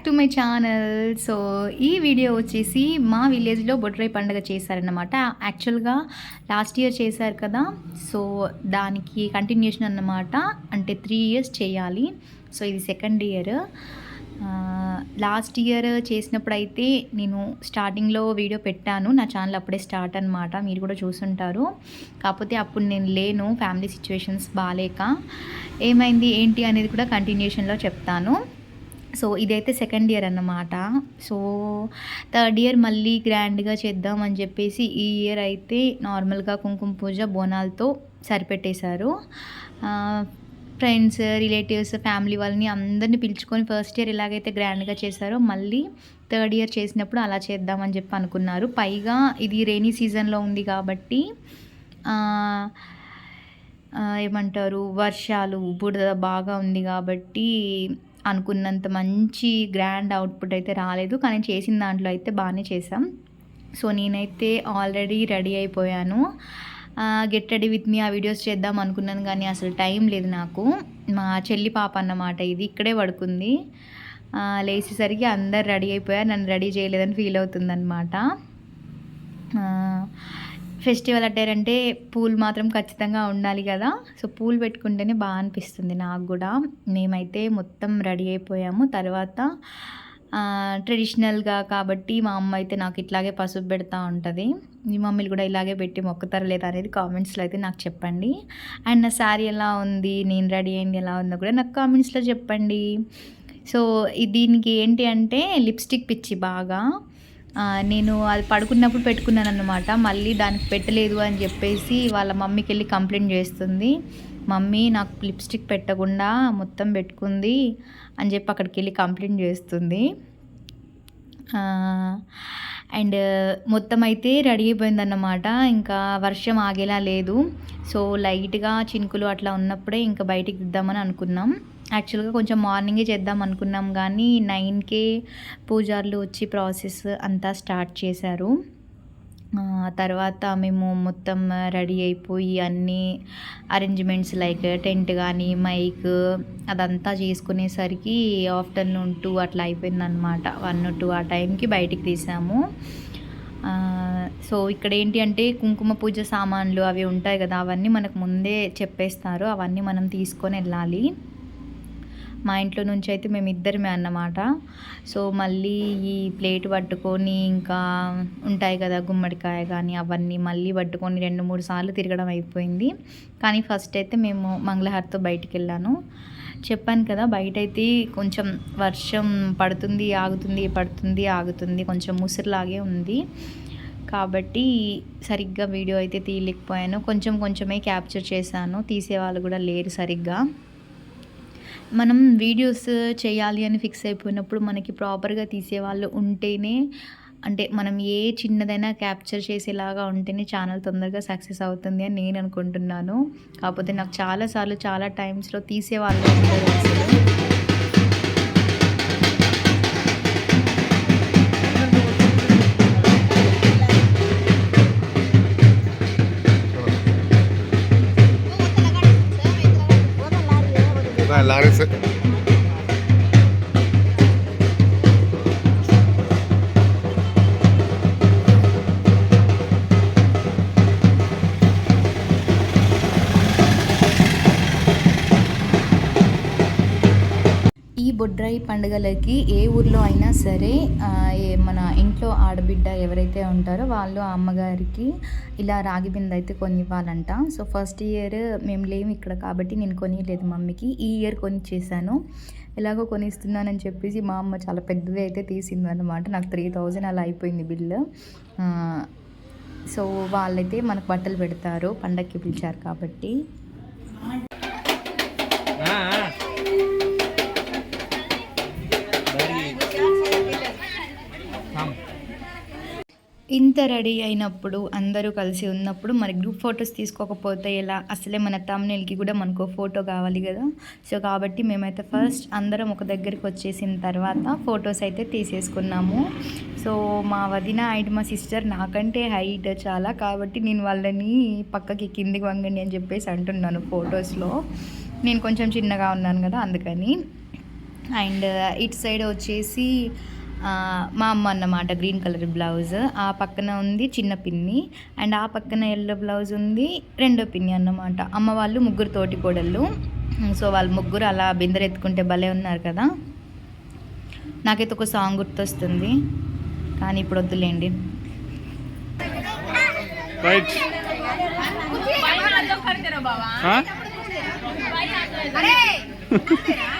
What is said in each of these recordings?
Back to my channel so ఈ video వచ్చేసి మా విలేజ్లో బొడ్రాయి పండుగ చేశారన్నమాట. యాక్చువల్గా లాస్ట్ ఇయర్ చేశారు కదా. సో దానికి కంటిన్యూషన్ అన్నమాట. అంటే త్రీ ఇయర్స్ చేయాలి. సో ఇది సెకండ్ ఇయర్ లాస్ట్ ఇయర్ చేసినప్పుడు అయితే నేను స్టార్టింగ్లో వీడియో పెట్టాను. నా ఛానల్ అప్పుడే స్టార్ట్ అనమాట మీరు కూడా చూసుంటారు. కాకపోతే అప్పుడు నేను లేను. ఫ్యామిలీ సిచ్యువేషన్స్ బాగాలేక ఏమైంది ఏంటి అనేది కూడా కంటిన్యూషన్లో చెప్తాను. సో ఇదైతే సెకండ్ ఇయర్ అన్నమాట. సో థర్డ్ ఇయర్ మళ్ళీ గ్రాండ్గా చేద్దాం అని చెప్పేసి ఈ ఇయర్ అయితే నార్మల్గా కుంకుమ పూజ బోనాలతో సరిపెట్టేశారు. ఫ్రెండ్స్ రిలేటివ్స్ ఫ్యామిలీ వాళ్ళని అందరినీ పిలుచుకొని ఫస్ట్ ఇయర్ ఎలాగైతే గ్రాండ్గా చేశారో మళ్ళీ థర్డ్ ఇయర్ చేసినప్పుడు అలా చేద్దామని చెప్పి అనుకున్నారు. పైగా ఇది రెయినీ సీజన్లో ఉంది కాబట్టి ఏమంటారు వర్షాలు బుడద బాగా ఉంది కాబట్టి అనుకున్నంత మంచి గ్రాండ్ అవుట్పుట్ అయితే రాలేదు. కానీ చేసిన దాంట్లో అయితే బాగానే చేసాం సో నేనైతే ఆల్రెడీ రెడీ అయిపోయాను. గెట్ రెడీ విత్ మీ ఆ వీడియోస్ చేద్దాం అనుకున్నాను కానీ అసలు టైం లేదు నాకు. మా చెల్లి పాప అన్నమాట ఇది ఇక్కడే పడుకుంది. లేచేసరికి అందరు రెడీ అయిపోయారు. నన్ను రెడీ చేయలేదని ఫీల్ అవుతుందన్నమాట. ఫెస్టివల్ అట్టేర్ అంటే పూలు మాత్రం ఖచ్చితంగా ఉండాలి కదా. సో పూలు పెట్టుకుంటేనే బాగా అనిపిస్తుంది నాకు కూడా. మేమైతే మొత్తం రెడీ అయిపోయాము. తర్వాత ట్రెడిషనల్గా కాబట్టి మా అమ్మ అయితే నాకు ఇట్లాగే పసుపు పెడతా ఉంటుంది. మీ మమ్మీలు కూడా ఇలాగే పెట్టి మొక్కుతారు లేదా అనేది కామెంట్స్లో అయితే నాకు చెప్పండి. అండ్ నా శారీ ఎలా ఉంది? నేను రెడీ అయింది ఎలా ఉందో కూడా నాకు కామెంట్స్లో చెప్పండి. సో దీనికి ఏంటి అంటే లిప్స్టిక్ పిచ్చి బాగా. నేను అది పడుకున్నప్పుడు పెట్టుకున్నాను అనమాట మళ్ళీ దానికి పెట్టలేదు అని చెప్పేసి వాళ్ళ మమ్మీకి వెళ్ళి కంప్లైంట్ చేస్తుంది. మమ్మీ నాకు లిప్స్టిక్ పెట్టకుండా మొత్తం పెట్టుకుంది అని చెప్పి అక్కడికి వెళ్ళి కంప్లైంట్ చేస్తుంది. అండ్ మొత్తం అయితే రెడీ అయిపోయిందన్నమాట. ఇంకా వర్షం ఆగేలా లేదు. సో లైట్గా చినుకులు అట్లా ఉన్నప్పుడే ఇంకా బయటికి దిద్దామని అనుకున్నాం. యాక్చువల్గా కొంచెం మార్నింగే చేద్దాం అనుకున్నాం కానీ నైన్కే పూజారులు వచ్చి ప్రాసెస్ అంతా స్టార్ట్ చేశారు. తర్వాత మేము మొత్తం రెడీ అయిపోయి అన్ని అరేంజ్మెంట్స్ లైక్ టెంట్ కానీ మైక్ అదంతా చేసుకునేసరికి ఆఫ్టర్నూన్ టూ అట్లా అయిపోయిందనమాట వన్ టూ ఆ టైంకి బయటికి తీసాము. సో ఇక్కడ ఏంటి అంటే కుంకుమ పూజ సామాన్లు అవి ఉంటాయి కదా అవన్నీ మనకు ముందే చెప్పేస్తారు. అవన్నీ మనం తీసుకొని వెళ్ళాలి. మా ఇంట్లో నుంచి అయితే మేమిద్దరమే అన్నమాట. సో మళ్ళీ ఈ ప్లేట్ పట్టుకొని ఇంకా ఉంటాయి కదా గుమ్మడికాయ కానీ అవన్నీ మళ్ళీ పట్టుకొని రెండు మూడు సార్లు తిరగడం అయిపోయింది. కానీ ఫస్ట్ అయితే మేము మంగళహారతో బయటికి వెళ్ళాను. చెప్పాను కదా బయట అయితే కొంచెం వర్షం పడుతుంది ఆగుతుంది పడుతుంది ఆగుతుంది. కొంచెం ముసురులాగే ఉంది. కాబట్టి సరిగ్గా వీడియో అయితే తీయలేకపోయాను. కొంచెం కొంచెమే క్యాప్చర్ చేశాను. తీసేవాళ్ళు కూడా లేరు సరిగ్గా. మనం వీడియోస్ చేయాలి అని ఫిక్స్ అయిపోయినప్పుడు మనకి ప్రాపర్గా తీసేవాళ్ళు ఉంటేనే అంటే మనం ఏ చిన్నదైనా క్యాప్చర్ చేసేలాగా ఉంటేనే ఛానల్ తొందరగా సక్సెస్ అవుతుంది అని నేను అనుకుంటున్నాను. కాకపోతే నాకు చాలాసార్లు చాలా టైమ్స్లో తీసేవాళ్ళు ఉండరు పండుగలకి ఏ ఊర్లో అయినా సరే మన ఇంట్లో ఆడబిడ్డ ఎవరైతే ఉంటారో వాళ్ళు ఆ అమ్మగారికి ఇలా రాగి బిందె అయితే కొనివ్వాలంట. సో ఫస్ట్ ఇయర్ మేము లేము ఇక్కడ కాబట్టి నేను కొనియలేదు మమ్మీకి. ఈ ఇయర్ కొనిచ్చేసాను. ఎలాగో కొనిస్తున్నానని చెప్పేసి మా అమ్మ చాలా పెద్దది అయితే తీసిందన్నమాట. నాకు త్రీ థౌజండ్ అలా అయిపోయింది బిల్లు. సో వాళ్ళైతే మనకు బట్టలు పెడతారు పండక్కి పిలిచారు కాబట్టి. ఇంత రెడీ అయినప్పుడు అందరూ కలిసి ఉన్నప్పుడు మరి గ్రూప్ ఫొటోస్ తీసుకోకపోతే ఎలా? అసలే మన తమ్నేల్కి కూడా మనకు ఫోటో కావాలి కదా. సో కాబట్టి మేమైతే ఫస్ట్ అందరం ఒక దగ్గరికి వచ్చేసిన తర్వాత ఫొటోస్ అయితే తీసేసుకున్నాము. సో మా వదిన అండ్ మా సిస్టర్ నాకంటే హైట్ చాలా కాబట్టి నేను వాళ్ళని పక్కకి కిందికి వంగండి అని చెప్పేసి అంటున్నాను ఫొటోస్లో నేను కొంచెం చిన్నగా ఉన్నాను కదా అందుకని. అండ్ ఇటు సైడ్ వచ్చేసి మా అమ్మ అన్నమాట గ్రీన్ కలర్ బ్లౌజ్. ఆ పక్కన ఉంది చిన్న పిన్ని అండ్ ఆ పక్కన ఎల్లో బ్లౌజ్ ఉంది రెండో పిన్ని అన్నమాట. అమ్మ వాళ్ళు ముగ్గురు తోటి కోడళ్ళు. సో వాళ్ళు ముగ్గురు అలా బిందరెత్తుకుంటే భలే ఉన్నారు కదా. నాకైతే ఒక సాంగ్ గుర్తొస్తుంది కానీ ఇప్పుడు వద్దులేండి.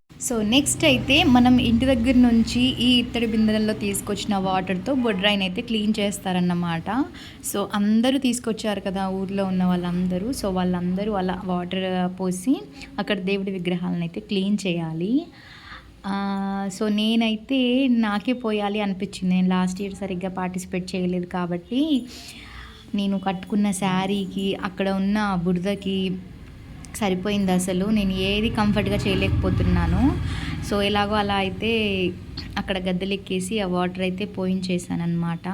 సో నెక్స్ట్ అయితే మనం ఇంటి దగ్గర నుంచి ఈ ఇత్తడి బిందెలలో తీసుకొచ్చిన వాటర్తో బొడ్రాయిని అయితే క్లీన్ చేస్తారన్నమాట. సో అందరూ తీసుకొచ్చారు కదా ఊర్లో ఉన్న వాళ్ళందరూ. సో వాళ్ళందరూ అలా వాటర్ పోసి అక్కడ దేవుడి విగ్రహాలను అయితే క్లీన్ చేయాలి. సో నేనైతే నాకే పోయాలి అనిపించింది. నేను లాస్ట్ ఇయర్ సరిగ్గా పార్టిసిపేట్ చేయలేదు కాబట్టి నేను కట్టుకున్న శారీకి అక్కడ ఉన్న బురదకి సరిపోయింది అసలు. నేను ఏది కంఫర్ట్గా చేయలేకపోతున్నాను. సో ఎలాగో అలా అయితే అక్కడ గద్దెలెక్కేసి ఆ వాటర్ అయితే పోయించేసాను అనమాట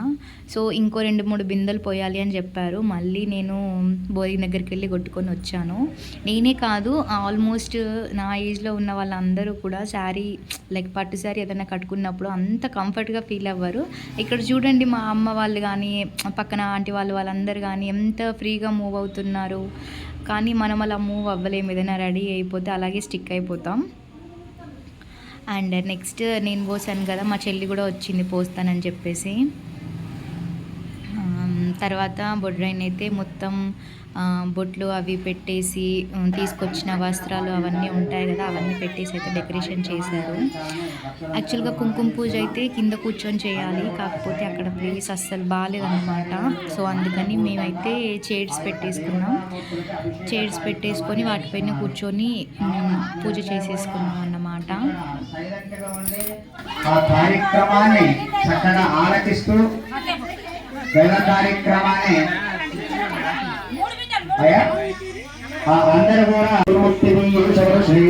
సో ఇంకో రెండు మూడు బిందెలు పోయాలి అని చెప్పారు. మళ్ళీ నేను బోరింగ్ దగ్గరికి వెళ్ళి కొట్టుకొని వచ్చాను. నేనే కాదు ఆల్మోస్ట్ నా ఏజ్లో ఉన్న వాళ్ళందరూ కూడా శారీ లైక్ పట్టు శారీ ఏదైనా కట్టుకున్నప్పుడు అంత కంఫర్ట్గా ఫీల్ అవ్వరు. ఇక్కడ చూడండి మా అమ్మ వాళ్ళు కానీ పక్కన ఆంటీ వాళ్ళు వాళ్ళందరూ కానీ ఎంత ఫ్రీగా మూవ్ అవుతున్నారు. కానీ మనం అలా మూవ్ అవ్వలేము. ఏదైనా రెడీ అయిపోతే అలాగే స్టిక్ అయిపోతాం. అండ్ నెక్స్ట్ నేను పోసాను కదా మా చెల్లి కూడా వచ్చింది పోస్తానని చెప్పేసి. తర్వాత బొడ్రైన్ అయితే మొత్తం బొట్లు అవి పెట్టేసి తీసుకొచ్చిన వస్త్రాలు అవన్నీ ఉంటాయి కదా అవన్నీ పెట్టేసి అయితే డెకరేషన్ చేశారు. యాక్చువల్గా కుంకుమ పూజ అయితే కింద కూర్చొని చేయాలి కాకపోతే అక్కడ ప్లేస్ అస్సలు బాగాలేదన్నమాట. సో అందుకని మేమైతే చైర్స్ పెట్టేసుకున్నాం. చైర్స్ పెట్టేసుకొని వాటిపైన కూర్చొని పూజ చేసేసుకున్నాం అన్నమాట. ఆ కార్యక్రమాన్ని చక్కగా ఆలకిస్తూ శైవ కార్యక్రమాన్ని అయ్యా? ఆ అందరూ కూడా శ్రీ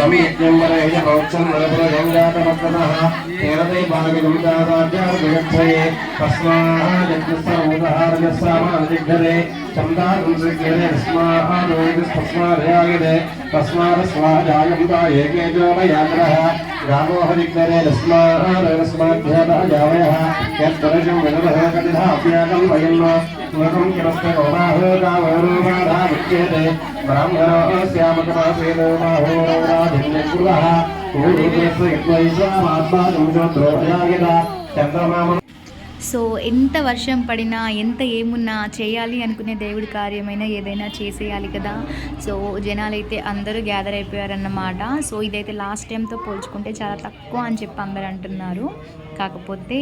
రామం దినమాన పుణ్యా ధరిణ కథా శంకుపార్వృంద రామో హరిగ్రే తస్మాత్మాధ్యావయ యత్పరశం వినదః కటిధాప్యాకం వయం స్మృతం కిమస్య గౌరాహో గావరోమాధాముచ్యతే బ్రాహ్మణో శ్యామకమాసేనో మాహోరాధిన్యకులః పూర్వదేశ యద్వైశ్వామాత్మానం చోద్రోయాగిత చంద్రమామ సో ఎంత వర్షం పడినా ఎంత ఏమున్నా చేయాలి అనుకునే దేవుడి కార్యమైనా ఏదైనా చేసేయాలి కదా. సో జనాలైతే అందరూ గ్యాదర్ అయిపోయారన్నమాట. సో ఇదైతే లాస్ట్ టైంతో పోల్చుకుంటే చాలా తక్కువ అని చెప్పి అందరు అంటున్నారు. కాకపోతే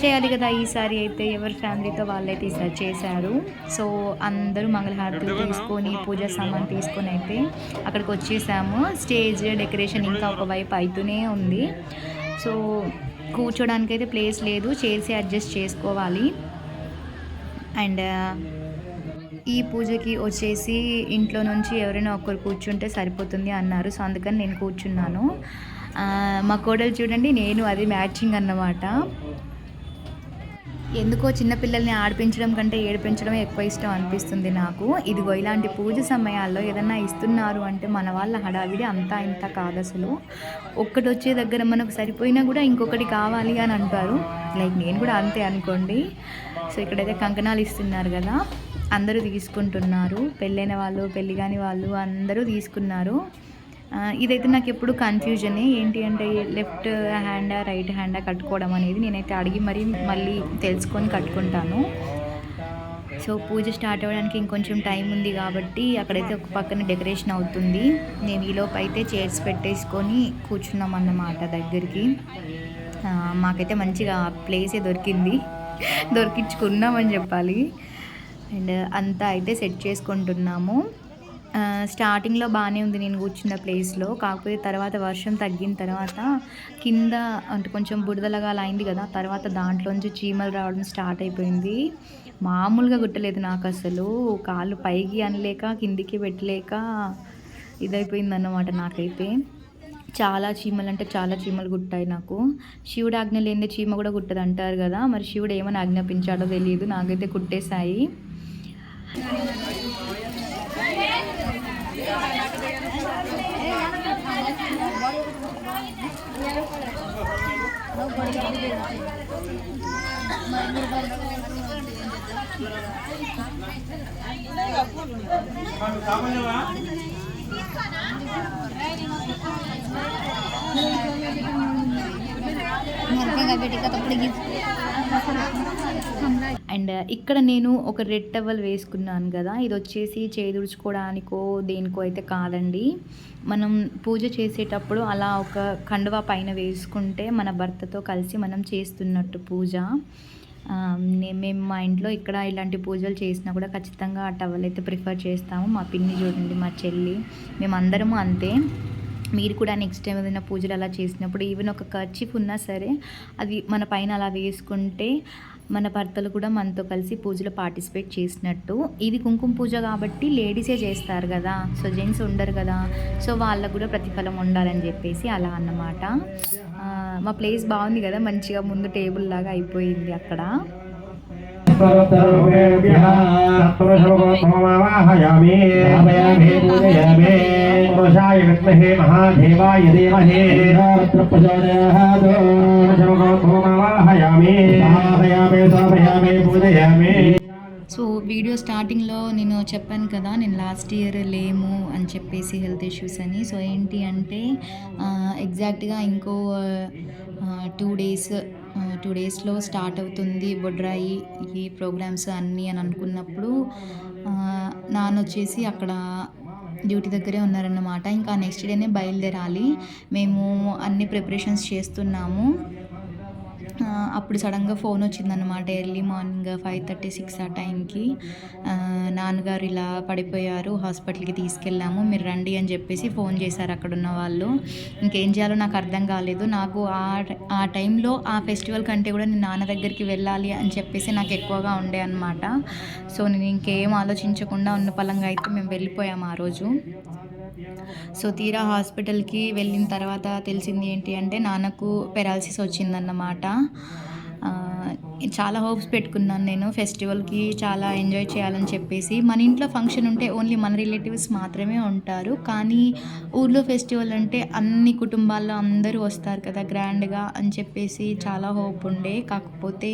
చేయాలి కదా ఈసారి అయితే ఎవరి ఫ్యామిలీతో వాళ్ళైతే ఈసారి చేశారు. సో అందరూ మంగళహారతులు తీసుకొని పూజ సామాన్ తీసుకొని అయితే అక్కడికి వచ్చేసాము. స్టేజ్ డెకరేషన్ ఇంకా ఒకవైపు అవుతూనే ఉంది. సో కూర్చోడానికి అయితే ప్లేస్ లేదు. చైర్స్ అడ్జస్ట్ చేసుకోవాలి. అండ్ ఈ పూజకి వచ్చేసి ఇంట్లో నుంచి ఎవరైనా ఒక్కరు కూర్చుంటే సరిపోతుంది అన్నారు. సో అందుకని నేను కూర్చున్నాను. మా కోడలు చూడండి నేను అది మ్యాచింగ్ అన్నమాట. ఎందుకో చిన్నపిల్లల్ని ఆడిపించడం కంటే ఏడిపించడమే ఎక్కువ ఇష్టం అనిపిస్తుంది నాకు. ఇదిగో ఇలాంటి పూజ సమయాల్లో ఏదన్నా ఇస్తున్నారు అంటే మన వాళ్ళ హడావిడి అంతా ఇంత కాదు అసలు. ఒక్కటి వచ్చే దగ్గర మనకు సరిపోయినా కూడా ఇంకొకటి కావాలి అని అంటారు. లైక్ నేను కూడా అంతే అనుకోండి. సో ఇక్కడైతే కంకణాలు ఇస్తున్నారు కదా అందరూ తీసుకుంటున్నారు. పెళ్ళైన వాళ్ళు పెళ్ళి కాని వాళ్ళు అందరూ తీసుకున్నారు. ఇదైతే నాకు ఎప్పుడు కన్ఫ్యూజనే ఏంటి అంటే లెఫ్ట్ హ్యాండా రైట్ హ్యాండా కట్టుకోవడం అనేది నేనైతే అడిగి మరీ మళ్ళీ తెలుసుకొని కట్టుకుంటాను. సో పూజ స్టార్ట్ అవ్వడానికి ఇంకొంచెం టైం ఉంది కాబట్టి అక్కడైతే ఒక పక్కన డెకరేషన్ అవుతుంది. నేను ఈలోపు అయితే చైర్స్ పెట్టేసుకొని కూర్చున్నాం అన్నమాట దగ్గరికి. మాకైతే మంచిగా ప్లేసే దొరికింది. దొరికించుకున్నామని చెప్పాలి. అండ్ అంతా అయితే సెట్ చేసుకుంటున్నాము. స్టార్టింగ్లో బాగానే ఉంది నేను కూర్చున్న ప్లేస్లో కాకపోతే తర్వాత వర్షం తగ్గిన తర్వాత కింద అంటే కొంచెం బుడదలగా అలా అయింది కదా తర్వాత దాంట్లోంచి చీమలు రావడం స్టార్ట్ అయిపోయింది. మామూలుగా గుట్టలేదు నాకు అసలు. కాళ్ళు పైకి అనలేక కిందికి పెట్టలేక ఇదైపోయింది అన్నమాట నాకైతే. చాలా చీమలు అంటే చాలా చీమలు గుట్టాయి నాకు. శివుడు ఆజ్ఞ లేని చీమ కూడా గుట్టదు అంటారు కదా మరి శివుడు ఏమని ఆజ్ఞాపించాడో తెలియదు. నాకైతే కుట్టేశాయి. घर पे का बेटे का तो पड़ेगी అండ్ ఇక్కడ నేను ఒక రెడ్ టవల్ వేసుకున్నాను కదా ఇది వచ్చేసి చేదుడుచుకోవడానికో దేనికో అయితే కాదండి. మనం పూజ చేసేటప్పుడు అలా ఒక కండువా పైన వేసుకుంటే మన భర్తతో కలిసి మనం చేస్తున్నట్టు పూజ. నే- మేము మా ఇంట్లో ఇక్కడ ఇలాంటి పూజలు చేసినా కూడా ఖచ్చితంగా ఆ టవల్ అయితే ప్రిఫర్ చేస్తాము. మా పిన్ని చూడండి మా చెల్లి. మేమందరము అంతే. మీరు కూడా నెక్స్ట్ టైం ఏదైనా పూజలు అలా చేసినప్పుడు ఈవెన్ ఒక ఖర్చీఫ్ ఉన్నా సరే అది మన పైన అలా వేసుకుంటే మన భర్తలు కూడా మనతో కలిసి పూజలో పార్టిసిపేట్ చేసినట్టు. ఇది కుంకుమ పూజ కాబట్టి లేడీసే చేస్తారు కదా. సో జెంట్స్ ఉండరు కదా. సో వాళ్ళకు కూడా ప్రతిఫలం ఉండాలని చెప్పేసి అలా అన్నమాట. మా ప్లేస్ బాగుంది కదా. మంచిగా ముందు టేబుల్ లాగా అయిపోయింది అక్కడ. सर्वतरुभ्यः तत्पुरुषमुखोत्तममावाहयामि स्थापयामि पूजयामि पुरुषाय विद्महे महादेवाय धीमहि तत्र प्रचोदयात् पुरुषमुखोत्तममावाहयामि स्थापयामि स्थापयामि पूजयामि సో వీడియో స్టార్టింగ్లో నేను చెప్పాను కదా నేను లాస్ట్ ఇయర్ లేము అని చెప్పేసి హెల్త్ ఇష్యూస్ అని సో ఏంటి అంటే ఎగ్జాక్ట్గా ఇంకో టూ డేస్ టూ డేస్లో స్టార్ట్ అవుతుంది బొడ్రాయి ఈ ప్రోగ్రామ్స్ అన్నీ అని అనుకున్నప్పుడు నాన్న వచ్చేసి అక్కడ డ్యూటీ దగ్గరే ఉన్నారన్నమాట. ఇంకా నెక్స్ట్ డేనే బయలుదేరాలి. మేము అన్ని ప్రిపరేషన్స్ చేస్తున్నాము. అప్పుడు సడన్గా ఫోన్ వచ్చిందనమాట early morning five thirty six ఆ టైంకి. నాన్నగారు ఇలా పడిపోయారు హాస్పిటల్కి తీసుకెళ్ళాము మీరు రండి అని చెప్పేసి ఫోన్ చేశారు అక్కడ ఉన్న వాళ్ళు. ఇంకేం చేయాలో నాకు అర్థం కాలేదు. నాకు ఆ ఆ టైంలో ఆ ఫెస్టివల్ కంటే కూడా నేను నాన్న దగ్గరికి వెళ్ళాలి అని చెప్పేసి నాకు ఎక్కువగా ఉండే అనమాట సో నేను ఇంకేం ఆలోచించకుండా ఉన్న పలంగా అయితే మేము వెళ్ళిపోయాము ఆ రోజు. సో తీరా హాస్పిటల్కి వెళ్ళిన తర్వాత తెలిసింది ఏంటి అంటే నాన్నకు పెరాలసిస్ వచ్చిందన్నమాట. చాలా హోప్స్ పెట్టుకున్నాను నేను. ఫెస్టివల్కి చాలా ఎంజాయ్ చేయాలని చెప్పేసి. మన ఇంట్లో ఫంక్షన్ ఉంటే ఓన్లీ మన రిలేటివ్స్ మాత్రమే ఉంటారు. కానీ ఊర్లో ఫెస్టివల్ అంటే అన్ని కుటుంబాల్లో అందరూ వస్తారు కదా గ్రాండ్గా అని చెప్పేసి చాలా హోప్ ఉండే. కాకపోతే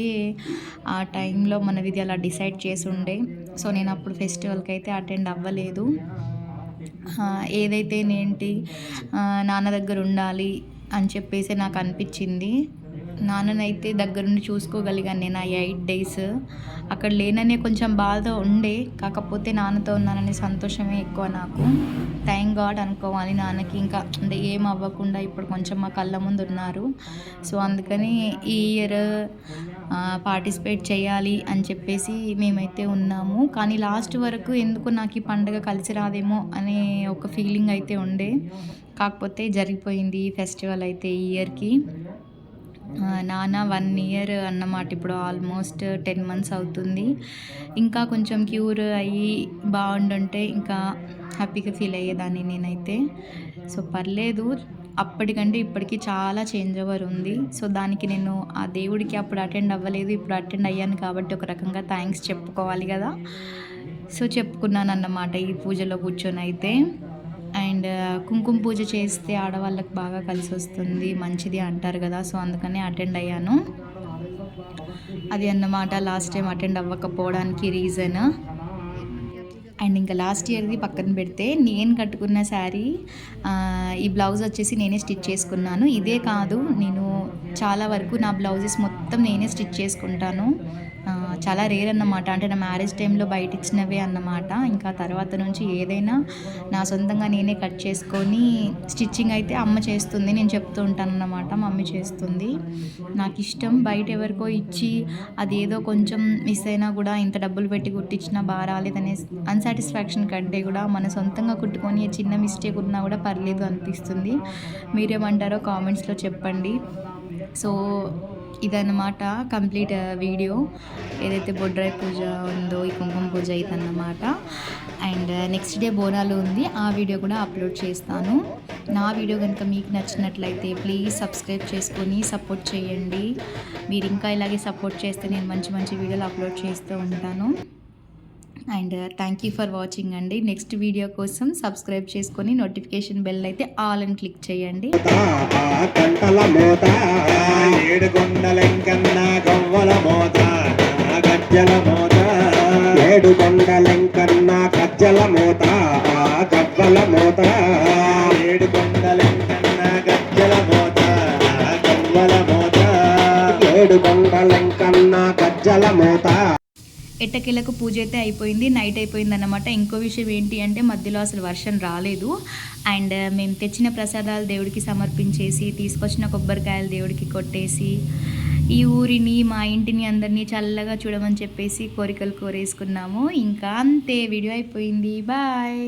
ఆ టైంలో మనది అలా డిసైడ్ చేసి ఉండే. సో నేను అప్పుడు ఫెస్టివల్కి అయితే అటెండ్ అవ్వలేదు. ఏదైతే నేంటి నాన్న దగ్గర ఉండాలి అని చెప్పేసి నాకు అనిపించింది. నాన్ననైతే దగ్గరుండి చూసుకోగలిగాను నేను ఆ ఎయిట్ డేస్. అక్కడ లేననే కొంచెం బాధ ఉండే కాకపోతే నాన్నతో ఉన్నాననే సంతోషమే ఎక్కువ నాకు. థ్యాంక్ గాడ్ అనుకోవాలి నాన్నకి. ఇంకా అంటే ఏం అవ్వకుండా ఇప్పుడు కొంచెం మా కళ్ళ ముందు ఉన్నారు. సో అందుకని ఈ ఇయర్ పార్టిసిపేట్ చేయాలి అని చెప్పేసి మేమైతే ఉన్నాము. కానీ లాస్ట్ వరకు ఎందుకు నాకు ఈ పండుగ కలిసి రాదేమో అనే ఒక ఫీలింగ్ అయితే ఉండే. కాకపోతే జరిగిపోయింది ఫెస్టివల్ అయితే ఈ ఇయర్కి. నాన్న వన్ ఇయర్ అన్నమాట. ఇప్పుడు ఆల్మోస్ట్ టెన్ మంత్స్ అవుతుంది. ఇంకా కొంచెం క్యూర్ అయ్యి బాగుండుంటే ఇంకా హ్యాపీగా ఫీల్ అయ్యేదాన్ని నేనైతే. సో పర్లేదు. అప్పటికంటే ఇప్పటికీ చాలా చేంజ్ ఓవర్ ఉంది. సో దానికి నేను ఆ దేవుడికి అప్పుడు అటెండ్ అవ్వలేదు. ఇప్పుడు అటెండ్ అయ్యాను కాబట్టి ఒక రకంగా థ్యాంక్స్ చెప్పుకోవాలి కదా. సో చెప్పుకున్నాను అన్నమాట ఈ పూజలో కూర్చొని అయితే. అండ్ కుంకుమ పూజ చేస్తే ఆడవాళ్ళకి బాగా కలిసి వస్తుంది మంచిది అంటారు కదా సో అందుకనే అటెండ్ అయ్యాను. అది అన్నమాట లాస్ట్ టైం అటెండ్ అవ్వకపోవడానికి రీజన్. అండ్ ఇంకా లాస్ట్ ఇయర్ది పక్కన పెడితే నేను కట్టుకున్న శారీ ఈ బ్లౌజ్ వచ్చేసి నేనే స్టిచ్ చేసుకున్నాను. ఇదే కాదు నేను చాలా వరకు నా బ్లౌజెస్ మొత్తం నేనే స్టిచ్ చేసుకుంటాను. చాలా రేర్ అన్నమాట. అంటే నా మ్యారేజ్ టైంలో బయట ఇచ్చినవే అన్నమాట. ఇంకా తర్వాత నుంచి ఏదైనా నా సొంతంగా నేనే కట్ చేసుకొని స్టిచ్చింగ్ అయితే అమ్మ చేస్తుంది నేను చెప్తూ ఉంటాను అన్నమాట. మమ్మీ చేస్తుంది. నాకు ఇష్టం. బయట ఎవరికో ఇచ్చి అదేదో కొంచెం మిస్ అయినా కూడా ఇంత డబ్బులు పెట్టి కుట్టించినా బాగా రాలేదనే అన్సాటిస్ఫాక్షన్ కంటే కూడా మన సొంతంగా కుట్టుకొని చిన్న మిస్టేక్ ఉన్నా కూడా పర్లేదు అనిపిస్తుంది. మీరేమంటారో కామెంట్స్లో చెప్పండి. సో ఇదన్నమాట కంప్లీట్ వీడియో. ఏదైతే బొడ్రాయి పూజ ఉందో ఈ కుంకుమ పూజ ఇదన్నమాట. అండ్ నెక్స్ట్ డే బోనాలు ఉంది. ఆ వీడియో కూడా అప్లోడ్ చేస్తాను. నా వీడియో కనుక మీకు నచ్చినట్లయితే ప్లీజ్ సబ్స్క్రైబ్ చేసుకొని సపోర్ట్ చేయండి. మీరు ఇంకా ఇలాగే సపోర్ట్ చేస్తే నేను మంచి మంచి వీడియోలు అప్లోడ్ చేస్తూ ఉంటాను. And thank you for watching అండి. నెక్స్ట్ వీడియో కోసం సబ్స్క్రైబ్ చేసుకొని నోటిఫికేషన్ బెల్ అయితే ఆల్ అని క్లిక్ చేయండి. కంటల మోత ఏడు కొండలెంకన్న గవ్వల మోత ఆ గజ్జల మోత ఏడు కొండలెంకన్న గజ్జల మోత గవ్వల మోత ఏడు కొండలెంకన్న గజ్జల మోత గవ్వల మోత ఏడు కొండలెంకన్న గజ్జల మోత. ఎట్టకేలకు పూజ అయితే అయిపోయింది నైట్ అయిపోయింది అనమాట ఇంకో విషయం ఏంటి అంటే మధ్యలో అసలు వర్షం రాలేదు. అండ్ మేము తెచ్చిన ప్రసాదాలు దేవుడికి సమర్పించేసి తీసుకొచ్చిన కొబ్బరికాయలు దేవుడికి కొట్టేసి ఈ ఊరిని మా ఇంటిని అందరినీ చల్లగా చూడమని చెప్పేసి కోరికలు కోరేసుకున్నాము. ఇంకా అంతే వీడియో అయిపోయింది. బాయ్